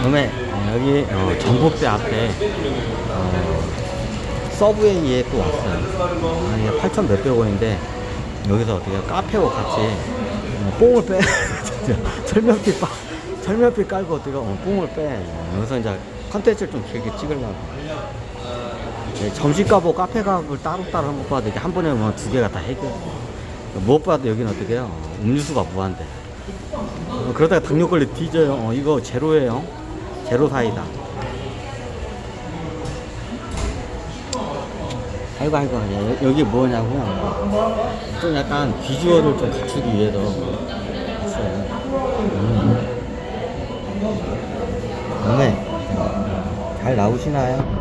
그다음에 여기 어, 전봇대 앞에 어, 서브웨이에 또 왔어요. 아, 이게 8천 몇백 원인데 여기서 어떻게? 카페하고 같이 어, 뽕을 빼 철면피 빠 철면피 깔고 어떻게 어, 뽕을 빼 여기서 이제 컨텐츠를 좀 길게 찍으려고 네, 점심값하고 카페값을 따로따로 한번 봐도 이게 한 번에 뭐 두 개가 다 해결 무엇보다도 여기는 어떻게 해요? 음료수가 무한대 어, 그러다가 당뇨 걸리 뒤져요. 어, 이거 제로예요. 제로 사이다. 아이고 아이고 예, 여- 여기 뭐냐고요? 좀 약간 비주얼을 좀 갖추기 위해서 했어요. 음. 네. 잘 나오시나요?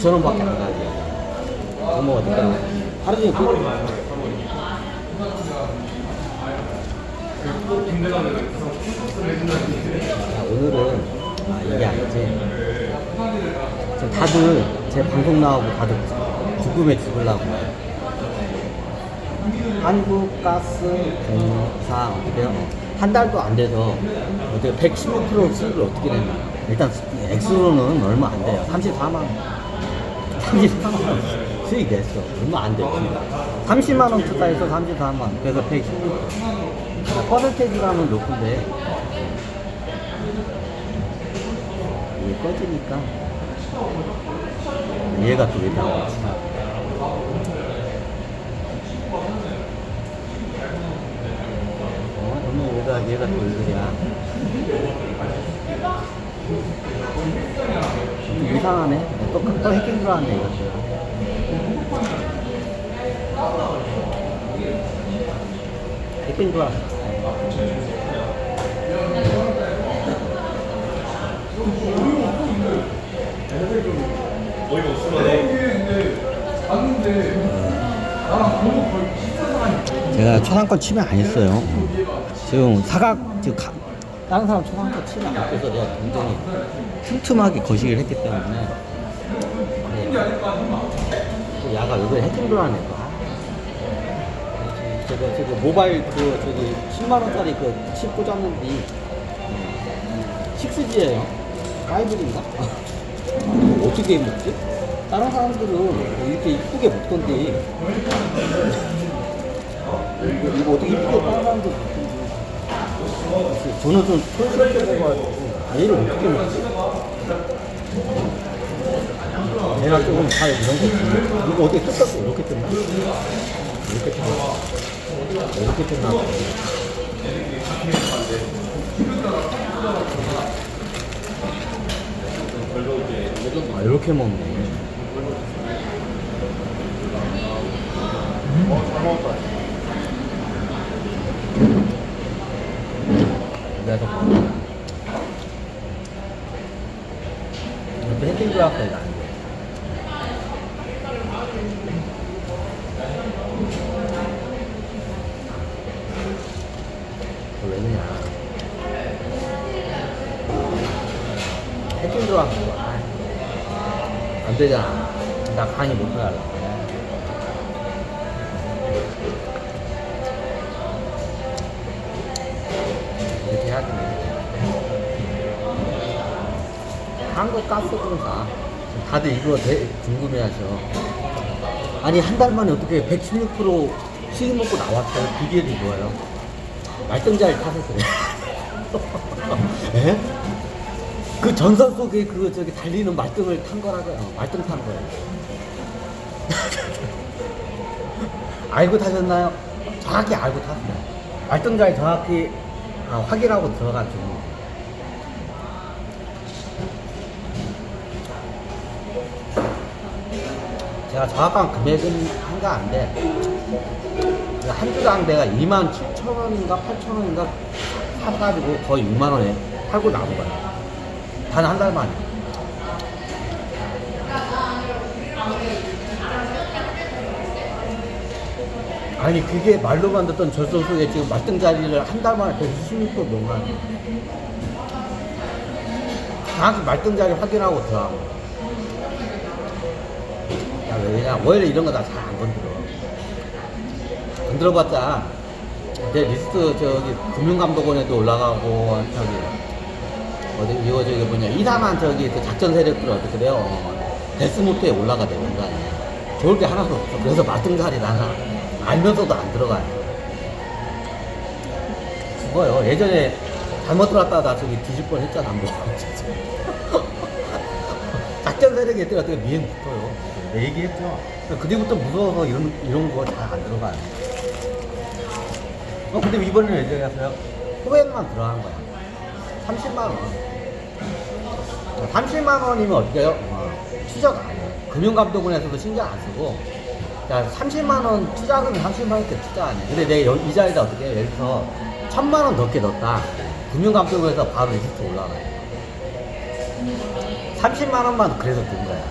9,000원밖에 안 가요. 어머 어떡해. 하루 종일 끓고 있어요. 자, 오늘은 아, 이게 아니지. 지금 다들 제 방송 나오고 다들 죽음에 죽으려고. 한국가스공사 어떻게요? 한 달도 안 돼서 어떻게 116% 수익을 어떻게 냈나? 일단 액수로는 얼마 안 돼요. 34만 원. 34만 원 수익 냈어. 얼마 안 돼요. 30만 원 투자해서 34만 원. 그래서 116. 퍼센테이지가는 높은데 이게 꺼지니까 얘가 또왜 나왔지? 어, 오늘 얘가 얘가 또 이거야. 좀 이상하네. 또, 또 해킹 들어왔네 이것도. 해킹 들어왔어. 제가 초상권 치매 안 했어요. 지금 사각 지금 가, 다른 사람 초상권 치매 안 했어서 내가 굉장히 틈틈하게 거시기를 했기 때문에 네. 또 야가 여기 해킹 들어왔네. 제가 저기 모바일 그 저기 10만 원짜리 그칩 꽂았는데 식스지예요. 파이브인가? 어떻게 먹지? 다른 사람들은 이렇게 이쁘게 먹던데 이거, 이거 어떻게 이쁘게 다른 사람들 저는 좀 촌스럽게 먹어가지고 얘를 어떻게 먹지? 얘가 조금 잘 이런 거 이거 어떻게 뜯었어? 이렇게 뜯나? 이렇게 뜯나? 이렇게 뜯나? 아 이렇게 먹네 그래서 이렇게 이거 아니고. 왜 들어왔는 거야 안 되잖아. 나 강의 못하게 하 한국가스공사 다들 이거 되 궁금해하죠. 아니 한 달 만에 어떻게 116% 수익 먹고 나왔어요? 비결이 뭐예요? 말등잘 타서 그래. 에? 그 전선 속에 그 저기 달리는 말등을 탄 거라고요. 말등 탄 거예요. 알고 타셨나요? 정확히 알고 탔어요. 말등잘 정확히 아, 확인하고 들어가지고. 제가 정확한 금액은 한가 안 돼. 한 주당 내가 2만 7천 원인가 8천 원인가 사가지고 거의 6만 원에 팔고 나온 거야. 단 한 달 만에. 아니 그게 말로만 듣던 절선 속에 지금 말등자리를 한 달 만에 126% 넘어가네 정확히 말등자리 확인하고 들어가고 야 왜냐 원래 이런 거나잘안 건드려. 건드려봤자 내 리스트 저기 금융감독원에도 올라가고 저기 어디 이거 저기 뭐냐 이상한 저기 그 작전 세력들 어떻게 돼요? 어, 데스노트에 올라가 되는 거 아니야 좋을 게 하나도 없어. 그래서 말등자리 나는 알면서도 안 들어가요. 죽어요. 예전에 잘못 들어갔다가 나 저기 뻔 했잖아 뭐. 작전 세력이 어떻게 미행 붙어요 내 얘기했죠 그 뒤부터 무서워서 이런 이런 거 잘 안 들어가요 어 근데 이번에는 왜 저기였어요? 후배만 들어간 거야 30만 원 30만 원이면 어떻게 해요? 어, 추적 안 해요 금융감독원에서도 신경 안 쓰고 야 30만 원 투자금이 30만 원대 투자 안 해. 근데 내가 여- 이 자리에다 어떻게 해? 예를 들어서 천만 원 넘게 넣었다. 금융감독원에서 바로 리스트 올라가요. 30만 원만 그래서 든 거야.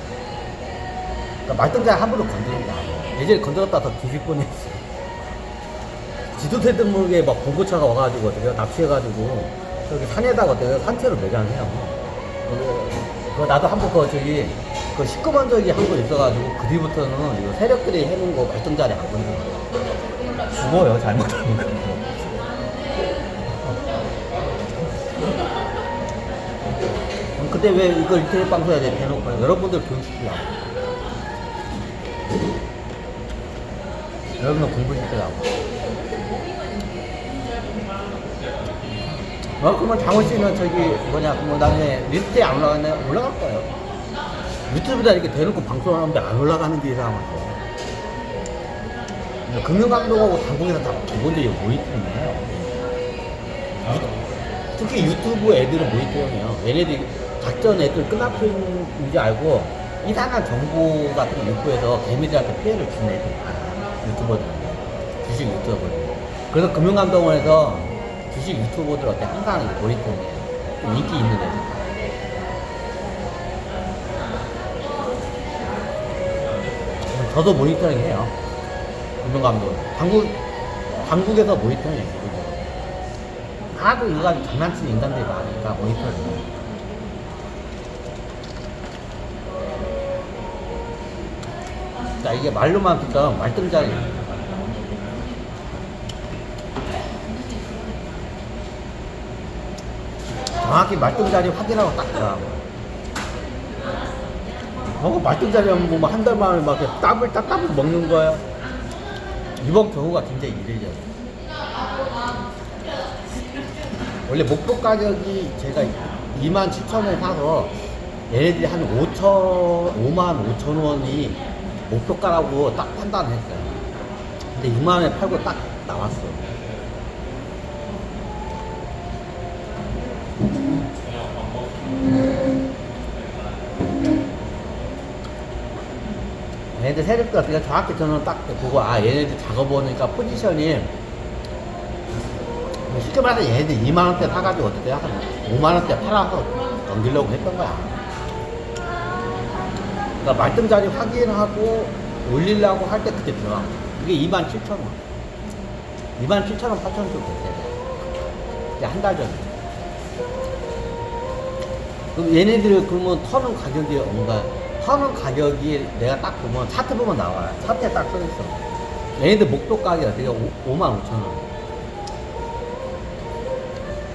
그러니까 말등자 함부로 건드는 거 아니야. 예전에 건드렸다 더 뒤질 뻔했어. 지도태도 모르게 막 보고차가 와가지고 어떻게 납치해가지고 저기 산에다가 어떻게 산채로 매장해요. 그거, 나도 한번 그 저기 그 시커먼 적이 한 번 있어가지고 그 뒤부터는 이거 세력들이 해놓은 거 발등자리 안 건드려. 죽어요 잘못하면 그거. 그때 왜 이걸 인터넷 방송에 대놓고 여러분들 교육시키려고 여러분들 공부시키려고 어, 그러면 장원 씨는 저기 뭐냐, 뭐 나중에 리스트에 안 올라가네? 올라갈 거예요. 유튜브에다 이렇게 대놓고 방송하는데 안 올라가는 게 이상하죠. 금융감독하고 당국에서 다 기본적으로 모니터링해요. 유- 특히 유튜브 애들은 모니터링해요. 얘네들이 작전 애들 끝나픈지 알고 이상한 정보 같은 거 유튜브에서 개미들한테 피해를 주는 애들이 많아요. 유튜버들. 주식 유튜버들. 그래서 금융감독원에서 주식 유튜버들 어때 항상. 좀 인기 있는 애들. 저도 모니터링 해요. 금융감독. 당국, 당국에서 모니터링 해요. 하도 인간, 장난치는 인간들이 많으니까 모니터링 해요. 자, 이게 말로만 듣던 말등자리. 정확히 말등자리 확인하고 딱 들어가고. 어, 말등자리 하면 뭐한 달 만에 막 이렇게 따블 따따블 먹는 거예요. 이번 경우가 굉장히 이례적이에요. 원래 목표 가격이 제가 2만 7천 원에 사서 얘네들이 한 5천, 5만 5천 원이 목표가라고 딱 판단했어요. 근데 6만 원에 팔고 딱 나왔어. 얘네들 세력들 어떻게 정확히 저는 딱 보고 아 얘네들 작업보니까 포지션이 쉽게 말해서 얘네들 2만 원대 사가지고 어떻게 한 5만 원대 팔아서 넘기려고 했던 거야. 그러니까 말등 자리 확인하고 올리려고 할 때 그때 들어가. 그게 2만 7천 원. 2만 7천 원, 8천 원 정도 됐어요. 이제 한달 전에. 그럼 얘네들 그러면 터는 가격이 뭔가 터는 가격이 내가 딱 보면 차트 보면 나와요. 차트에 딱 써 있어. 얘네들 목표 가격이 어떻게 5만 5천 원.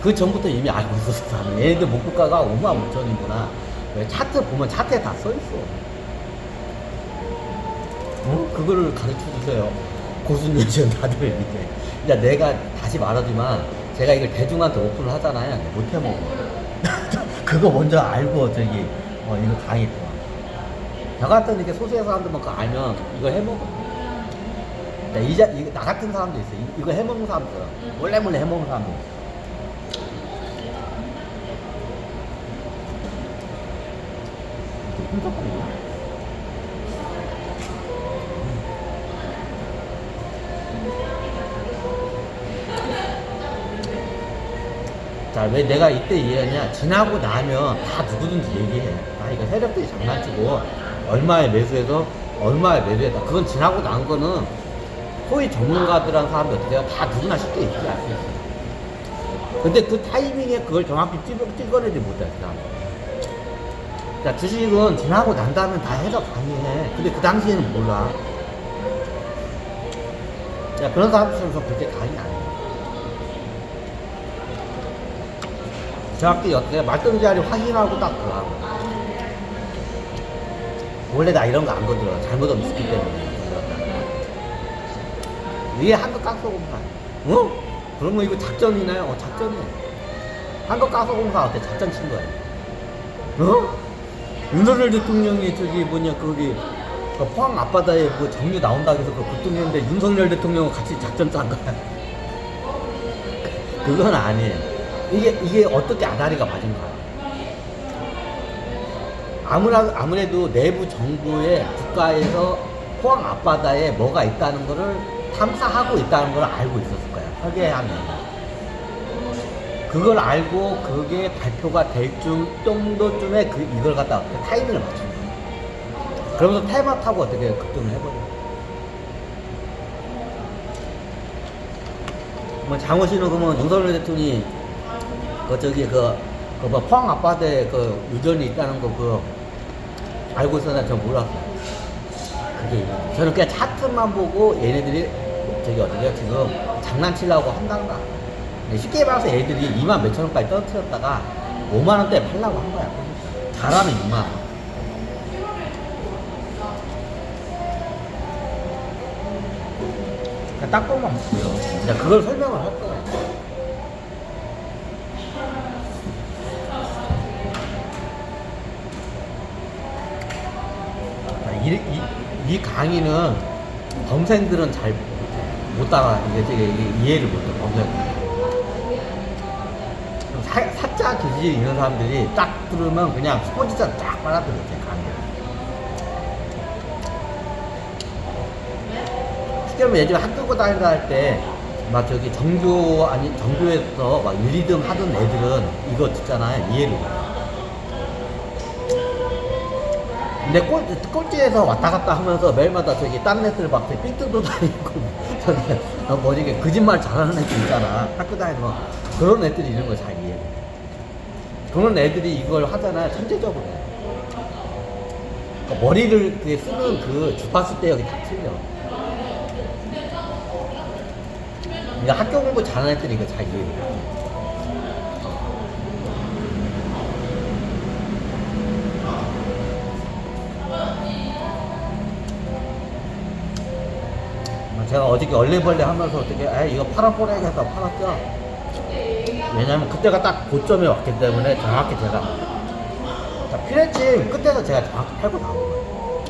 그 전부터 이미 알고 있었어. 얘네들 목표가가 5만 5천이구나. 왜 차트 보면 차트에 다 써 있어. 어? 그거를 가르쳐 주세요. 고수님 지금 다들 이제. 야, 내가 다시 말하지만 제가 이걸 대중한테 오픈을 하잖아요. 못 해 먹어. 그거 먼저 알고 저기 어 이거 들어. 저 같은 이렇게 소수의 사람들만 그거 알면 이거 해먹어. 야, 이 자 이거 나 같은 사람도 있어. 이- 이거 해먹는 사람들. 몰래 몰래 해먹는 사람들. 이거 끈적거리냐? 자, 왜 내가 이때 이해했냐? 지나고 나면 다 누구든지 얘기해. 아, 이거 세력들이 장난치고, 얼마에 매수해서, 얼마에 매수했다. 그건 지나고 난 거는 소위 전문가들한 사람들 해요? 다 누구나 쉽게 얘기 알수 있어요. 근데 그 타이밍에 그걸 정확히 찍어, 찍어내지 못해, 그. 자, 주식은 지나고 난 다음에 다 해서 가능해. 근데 그 당시에는 몰라. 야, 그런 사람들은 그렇게 강의. 정 확히 어떻게 말던 자리 확인하고 딱 들어가고. 원래 나 이런 거 안 건드려. 잘못하면 있기 때문에. 위에 한국 가스공사. 어? 그러면 이거 작전이나요? 어, 작전이에요. 한국 가스공사 어때? 작전 친 거예요. 어? 윤석열 대통령이 저기 뭐냐, 거기 그 포항 앞바다에 그 정류 나온다고 해서 그 급등했는데 윤석열 대통령과 같이 작전 짠 거야. 그건 아니에요. 이게, 이게 어떻게 아다리가 맞은 거야. 아무라, 아무래도 내부 정부의 국가에서 포항 앞바다에 뭐가 있다는 거를 탐사하고 있다는 걸 알고 있었을 거야. 설계하면. 그걸 알고 그게 발표가 될 쯤, 정도쯤에 그, 이걸 갖다 가 타이밍을 맞춘 거야. 그러면서 테마 타고 어떻게 급등을 해버려. 뭐 장호 씨는 그러면 윤석열 대통령이 그 저기 그, 그뭐 포항 앞바다에 그 유전이 있다는 거그 알고 있었나 전 몰랐어요. 그게 저는 그냥 차트만 보고 얘네들이 저기 어떻게 지금 장난치려고 한단가. 쉽게 말해서 얘들이 2만 몇천 원까지 떨어뜨렸다가 5만 원대 팔라고 한 거야. 잘하면 6만 원. 그냥 딱 보면 보여. 이제 그걸 설명을 할 거야. 이, 이, 이 강의는 범생들은 잘 못 따라 이게 되게 이해를 못해 범생. 사, 사자 기질 있는 사람들이 딱 들으면 그냥 스포츠처럼 쫙 빨아들여 제 강의. 쉽게 말하면 예전에 학교 다니다 할 때 막 저기 정교 아니 정교에서 막 1, 2등 하던 애들은 이거 듣잖아요 이해를 못해. 근데 꼴, 꼴찌에서 왔다 갔다 하면서 매일마다 저기 다른 애들 막 삥뜯도 다니고 저기 어, 뭐지 이게 거짓말 잘하는 애들 있잖아. 학교 다니면 그런 애들이 걸잘 이해해 그런 애들이 이걸 하잖아요 천재적으로. 그러니까 머리를 그 쓰는 그 주파수 대역이 다 틀려. 그러니까 학교 공부 잘하는 애들이 이거 잘이 제가 어저께 얼레벌레 하면서 어떻게 아 이거 팔아보내야겠다 팔았죠 왜냐면 그때가 딱 고점에 왔기 때문에 정확히 제가 자, 피렌치 끝에서 제가 정확히 팔고 나온 거예요.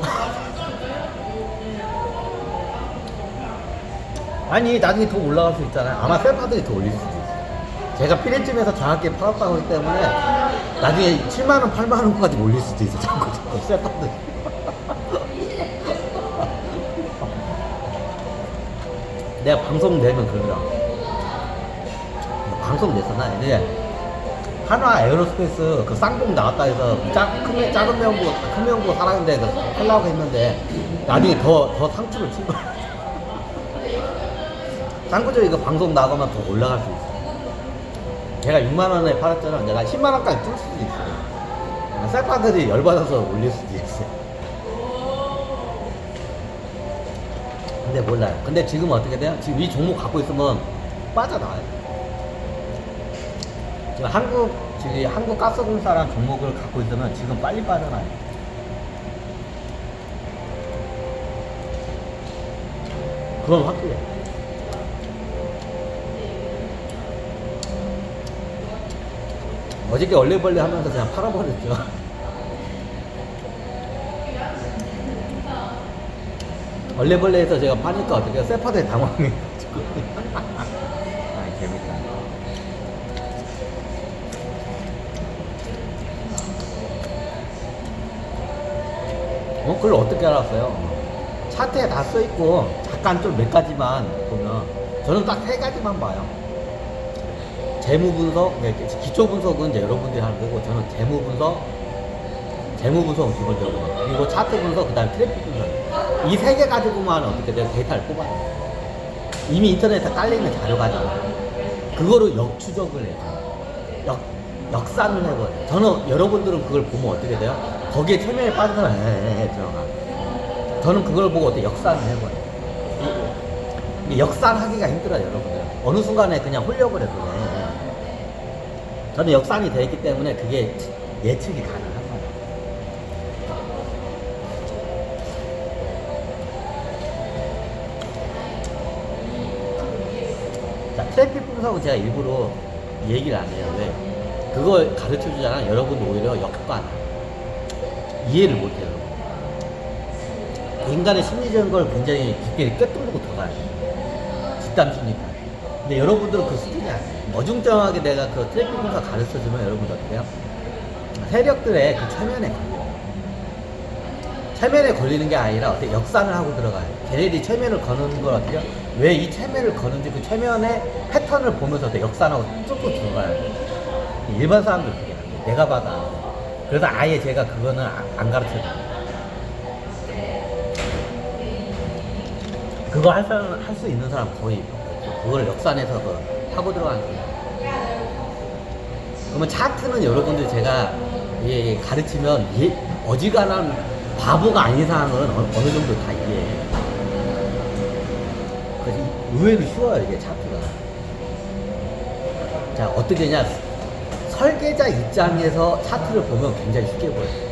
아니 나중에 더 올라갈 수 있잖아요. 아마 셀파들이 더 올릴 수도 있어요. 제가 피렌치에서 정확히 팔았다고 하기 때문에 나중에 7만원 8만원까지 올릴 수도 있어요. 자꾸 자꾸 셀파들이 내가 방송 내면 그러더라. 방송 냈었나? 이제 한화 에어로스페이스 그 쌍봉 나왔다 해서 작, 큰, 작은 명부, 큰 명부 사라는데 그 하려고 했는데 나중에 더, 더 상추를 친 거야. 쌍구조 이거 방송 나가면 더 올라갈 수 있어. 제가 6만원에 팔았잖아. 내가 10만원까지 줄 수도 있어. 셀파들이 열받아서 올릴 수도 있어. 근데 몰라요. 근데 지금 어떻게 돼요? 지금 이 종목 갖고 있으면 빠져나와요. 지금 한국, 지금 한국 가스공사랑 종목을 갖고 있으면 지금 빨리 빠져나와요. 그건 확실해요. 어저께 얼레벌레 하면서 그냥 팔아버렸죠. 얼레벌레에서 제가 파니까 어떻게 세파대 당황해가지고. 아, 재밌다. 어, 그걸 어떻게 알았어요? 차트에 다 써있고, 잠깐 좀 몇 가지만 보면, 저는 딱 세 가지만 봐요. 재무 분석, 네, 기초 분석은 이제 여러분들이 하는 거고, 저는 재무 분석, 재무 분석은 기본적으로. 그리고 차트 분석, 그 다음에 트래픽 분석. 이 세 개 가지고만 어떻게 내가 데이터를 뽑아요. 이미 인터넷에 깔려있는 자료가 있잖아. 그거를 역추적을 해요. 역, 역산을 해버려요. 저는 여러분들은 그걸 보면 어떻게 돼요? 거기에 체면에 빠져서 에에에 들어가. 저는 그걸 보고 어떻게 역산을 해버려요. 역산하기가 힘들어요, 여러분들. 어느 순간에 그냥 홀려버려, 그냥. 저는 역산이 돼 있기 때문에 그게 예측이 가능한 거예요. 자, 트래픽 분석은 제가 일부러 얘기를 안 해요. 왜? 그걸 가르쳐 주잖아. 여러분들 오히려 역관. 이해를 못 해요. 인간의 심리적인 걸 굉장히 깊게 꿰뚫고. 집단 심리학. 근데 여러분들은 그 수준이 아니에요. 어중쩡하게 내가 그 트래픽 분석 가르쳐 주면 여러분들 해요? 세력들의 그 체면에 걸려요. 체면에 걸리는 게 아니라 어떻게 역산을 하고 들어가요. 걔네들이 체면을 거는 걸 어떻게 왜이 체면을 거는지 그 체면의 패턴을 보면서 어떻게 역산하고 쭉 들어가요. 일반 사람들 그게 안 돼. 내가 봐도 안 돼. 그래서 아예 제가 그거는 아- 안 가르쳐 줘요. 그거 할 사람 할수 있는 사람 거의 없죠. 그걸 역산해서 그 하고 들어가는 거예요. 그러면 차트는 여러분들 제가 예, 예, 가르치면 예, 어지간한 바보가 아닌 사람은 어, 느 정도 다 이해해요. 의외로 쉬워요 이게 차트가. 자 어떻게 되냐 설계자 입장에서 차트를 보면 굉장히 쉽게 보여요.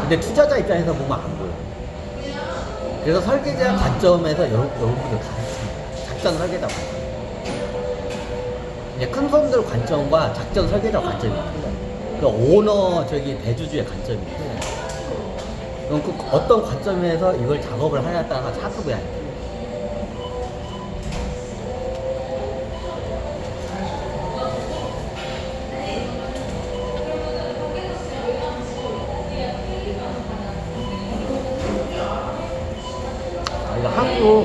근데 투자자 입장에서 보면 안 보여요. 그래서 설계자 관점에서 여러, 여러분들 가르칩니다. 작전 설계자 관점. 큰 손들 관점과 작전 설계자 관점이 틀려요. 그 오너 저기 대주주의 관점이 틀려요. 그럼 그 어떤 관점에서 이걸 작업을 하냐에 따라 차트 모양이 틀려요.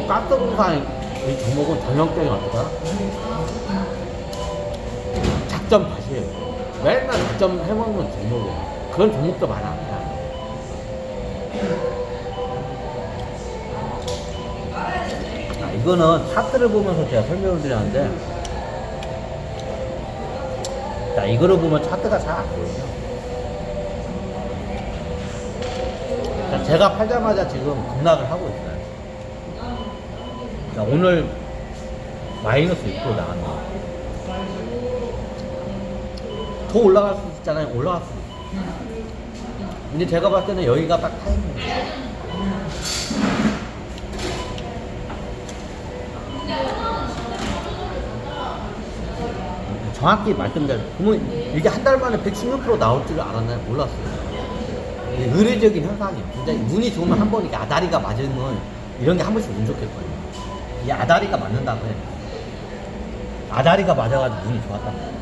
가스공사 이 종목은 전형적인 어떠다? 작전 밭이에요. 맨날 작전 해먹는 종목이에요. 그런 종목도 많아. 아, 이거는 차트를 보면서 제가 설명을 드렸는데, 자, 이거를 보면 차트가 잘 안 보여요. 자, 제가 팔자마자 지금 급락을 하고 있어요. 자, 오늘 마이너스 6% 나왔네요. 더 올라갈 수 있잖아요. 올라갈 수. 근데 제가 봤을 때는 여기가 딱 타이밍이에요. 정확히 말씀드려 그러면 이게 한 달 만에 116% 나올 줄 알았나요? 몰랐어요. 의례적인 현상이에요. 진짜 운이 좋으면 한 번이 아다리가 맞으면 이런 게 한 번씩 운 좋겠거든요. 이 아다리가 맞는다고 해요. 아다리가 맞아가지고 좋았단 말이에요.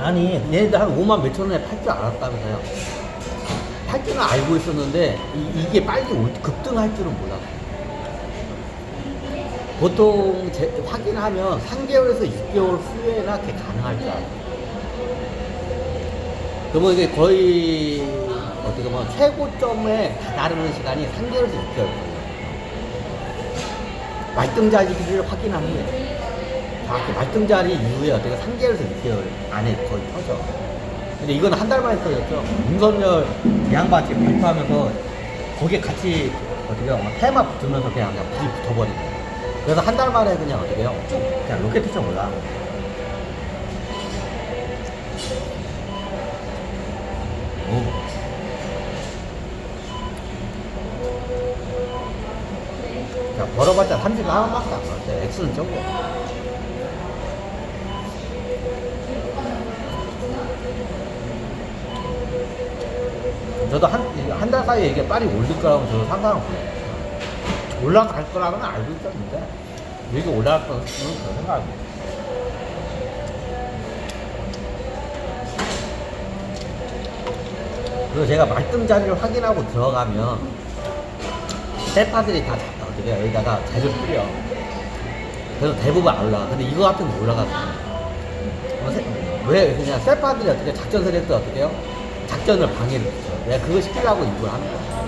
아니, 얘네들 한 5만 몇천 원에 팔 줄 알았다면서요. 팔 줄은 알고 있었는데, 이, 게 빨리 올- 급등할 줄은 몰랐어요. 보통 제, 확인하면 3개월에서 6개월 후에나 그게 가능할 줄 알아요. 그러면 이게 거의 어떻게 보면 최고점에 다다르는 시간이 3개월에서 6개월 걸려요. 말등 자리를 확인한 후에 정확히 말등 자리 이후에 어떻게 3개월에서 6개월 안에 거의 터져. 근데 이건 한 달 만에 터졌죠. 윤석열 양반 지금 발표하면서 거기에 같이 어떻게 보면 테마 붙으면서 그냥, 그냥 불이 거예요. 그래서 한 달 만에 그냥 어떻게 해요? 쭉 그냥 로켓처럼 올라간 거예요. 자, 벌어봤자 30만 원밖에 안 벌었어요. X는 적어. 저도 한, 한 달 사이에 이게 빨리 올릴 거라고 저도 못해요. 올라갈 거라고는 알고 있었는데, 이게 올라갈 거는 저 생각합니다. 그리고 제가 말등 자리를 확인하고 들어가면 세파들이 다 해요? 여기다가 재를 뿌려 그래서 대부분 안 올라가 근데 이거 같은 거 올라가거든요 어, 세- 왜 그냥 세파들이 어떻게 작전 세력도 어떻게 해요? 작전을 방해를 했죠 내가 그거 시키려고 이걸 하는 거야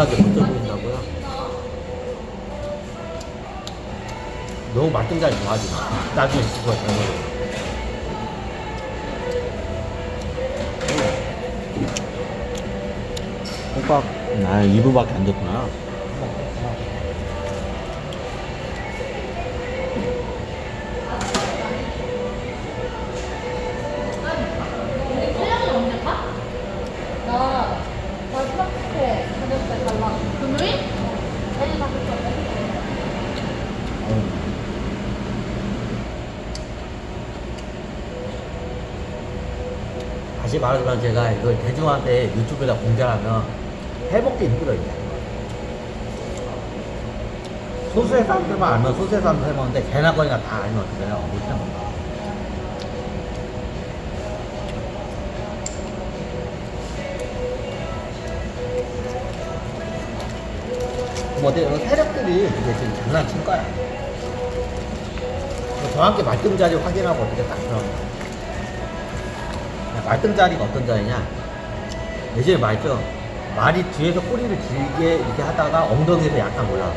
단단하게 붙어 보인다고요? 너무 말등잘 좋아하지 마. 나중에 죽어 잘못. 호박 나 2부밖에 안 줬구나. 태양이 언제 가? 나 마지막 때 저녁 때 갈라. 금요일? 내일 가실 건데? 다시 말하지만 제가 이걸 대중한테 유튜브에다 공개하면 해먹기 힘들어요. 소수의 사람들만 알면 소수의 사람들 해먹는데 개나 거니가 다 알면 어떡해요? 못 해먹어. 그럼 어때? 요 세력들이 이제 지금 장난친 거야. 정확히 말등자리 확인하고 어떻게 딱 그런 거야. 말등 자리가 어떤 자리냐? 예전에 말했죠. 말이 뒤에서 꼬리를 길게 이렇게 하다가 엉덩이에서 약간 올라가.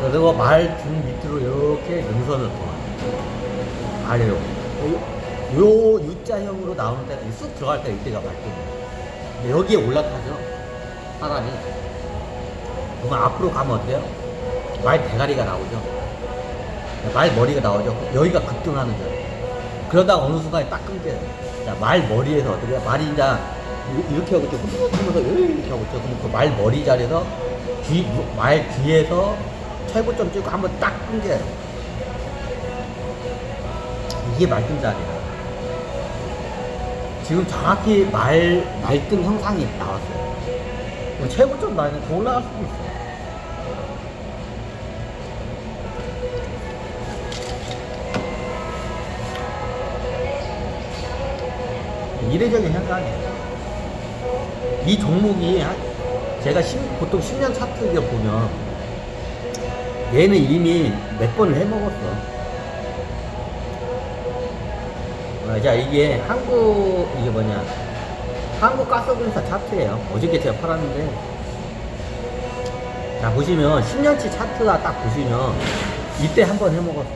그리고 말 등 밑으로 이렇게 능선을 통하 아래로. 요, 요 U자형으로 나오는 데가 쑥 들어갈 때 이때가 말등이에요. 여기에 올라타죠. 사람이. 그러면 앞으로 가면 어때요? 말 대가리가 나오죠. 말 머리가 나오죠. 여기가 급등하는 줄. 그러다가 어느 순간에 딱 끊겨요. 자, 말 머리에서 어떻게 해요? 말이 이제 이- 이렇게 하고. 훅 하면서 이렇게 하고 있죠. 그럼 그말 머리 자리에서 귀, 말 귀에서 최고점 찍고 한번 딱 끊겨요. 이게 말등자리예요. 지금 정확히 말, 말등 형상이 나왔어요. 최고점 라인은 더 올라갈 수도 있어요. 이례적인 현상이에요. 이 종목이 한- 제가 십- 보통 10년 차트 를 보면 얘는 이미 몇 번을 해먹었어. 어, 자 이게 한국 이게 뭐냐 한국 가스공사 차트예요. 어저께 제가 팔았는데 자 보시면 10년치 차트가 딱 보시면 이때 한번 해먹었어.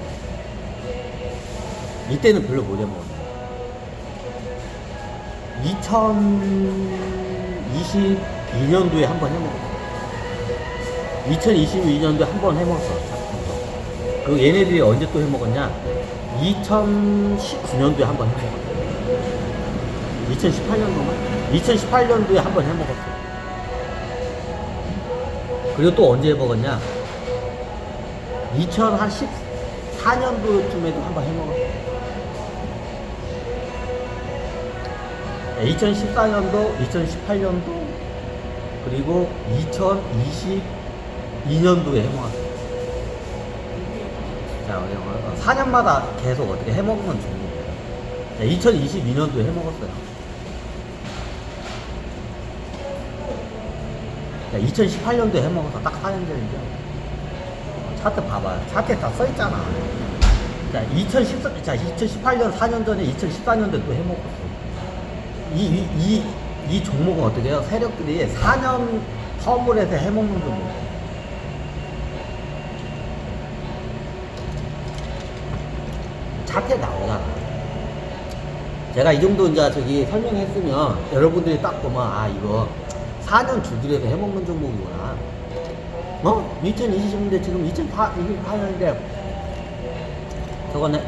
이때는 별로 못 해먹었어. 2022년도에 한 번 해먹었어. 2022년도에 한 번 해먹었어. 그 얘네들이 언제 또 해먹었냐? 2019년도에 한 번 해먹었어. 2018년도만? 2018년도에 한 번 해먹었어. 그리고 또 언제 해먹었냐? 2014년도쯤에도 한 번 해먹었어. 2014년도, 2018년도, 그리고 2022년도에 해먹었어요. 자, 우리 어, 4년마다 계속 어떻게 해먹는 종목이에요. 자, 2022년도에 해먹었어요. 자, 2018년도에 해먹어서 딱 4년 전이죠. 차트 봐봐요. 차트에 다 써있잖아. 자, 2014, 자, 2018년 4년 전에 2014년도에 또 해먹었어. 이, 이, 이, 이 종목은 어떻게 해요? 세력들이 4년 텀을 해서 해먹는 종목. 차트에 나오잖아. 제가 이 정도 이제 저기 설명했으면 여러분들이 딱 보면 아, 이거 4년 주기로 해서 해먹는 종목이구나. 어? 2020년인데 지금 2008년인데 저거는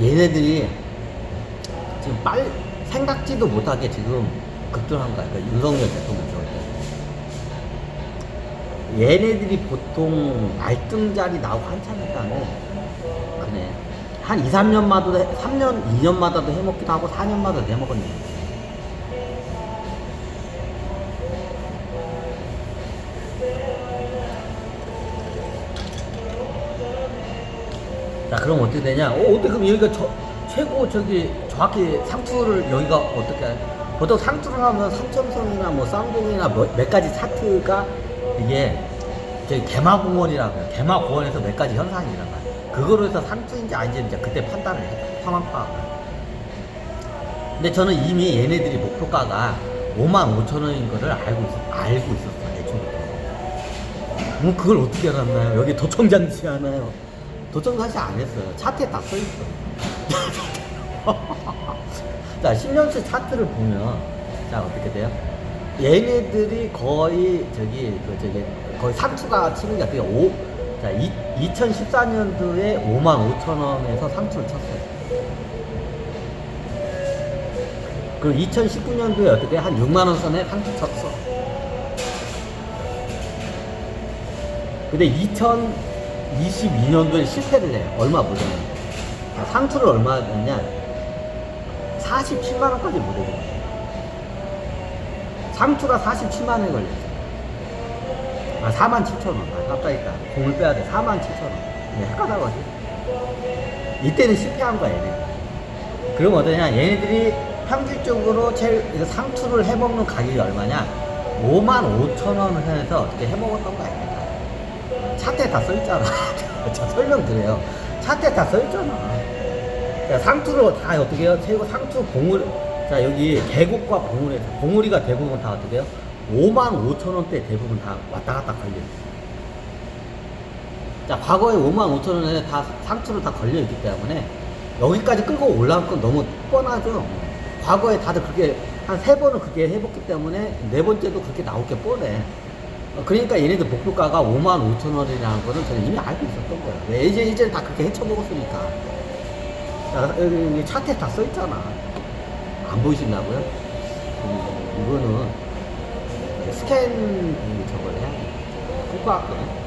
얘네들이 지금 빨리 생각지도 못하게 지금 급등한 거야. 그러니까 윤석열 대통령 저럴 때. 얘네들이 보통 알등자리 나오고 한참 있다는 그네. 한 2, 3년마다, 3년, 2년마다도 해먹기도 하고 4년마다도 해먹었네. 자, 그럼 어떻게 되냐? 어, 어떻게 그럼 여기가 저, 최고 저기 정확히 상투를 여기가 어떻게 해? 보통 상투를 하면 삼점선이나 뭐 쌍둥이나 몇, 몇 가지 차트가 이게 저기 개마공원이라고 해요. 개마공원에서 몇 가지 현상이 일어나요. 그거로 해서 상투인지 아닌지 이제 그때 판단을 해요. 상황 파악을. 근데 저는 이미 얘네들이 목표가가 5만 5천 원인 거를 알고 있었, 알고 있었어 애초부터. 뭐 그걸 어떻게 알았나요? 여기 도청장치 하나요? 도청장치 안 했어요. 차트에 다 써 있어. 자, 10년치 차트를 보면 자 어떻게 돼요? 얘네들이 거의 저기 그 저기 거의 상추가 치는 게 어떻게 5, 자 2014년도에 5만 5천 원에서 상추를 쳤어요. 그리고 2019년도에 어떻게 한 6만 원 선에 상추 쳤어. 근데 2022년도에 실패를 해요. 얼마 못 했냐. 상추를 얼마 냈냐? 47만 원까지 못 했어요. 상추가 47만 원에 걸렸어요. 아, 4만 7천 원. 아, 깜짝이다. 공을 빼야 돼. 4만 7천 원. 예, 헷갈려가지. 이때는 실패한 거야, 얘네. 그럼 어떠냐? 얘네들이 평균적으로 제일 상추를 해먹는 가격이 얼마냐? 5만 5천 원 해서 어떻게 해먹었던 거야, 얘네가. 차트에 다 써있잖아. 자, 설명 드려요. 차트에 다 써있잖아. 자, 상추를 다 어떻게 해요? 최고 상추 봉우리. 자, 여기 계곡과 봉우리. 봉우리가 대부분 다 어떻게 해요? 5만 5천 원대 대부분 다 왔다 갔다 걸려요. 자, 과거에 5만 5천 원에 다 상추를 다 걸려있기 때문에 여기까지 끌고 올라온 건 너무 뻔하죠. 과거에 다들 그렇게 한 세 번을 그렇게 해봤기 때문에 네 번째도 그렇게 나올 게 뻔해. 어, 그러니까 얘네들 목표가가 5만 5천 원이라는 거는 저는 이미 알고 있었던 거예요. 왜 이제 이제 다 그렇게 헤쳐먹었으니까. 자, 여기, 차트에 다 써있잖아. 안 보이신다고요? 음, 이거는 스캔 저걸 해야 돼. 꽂고 할거든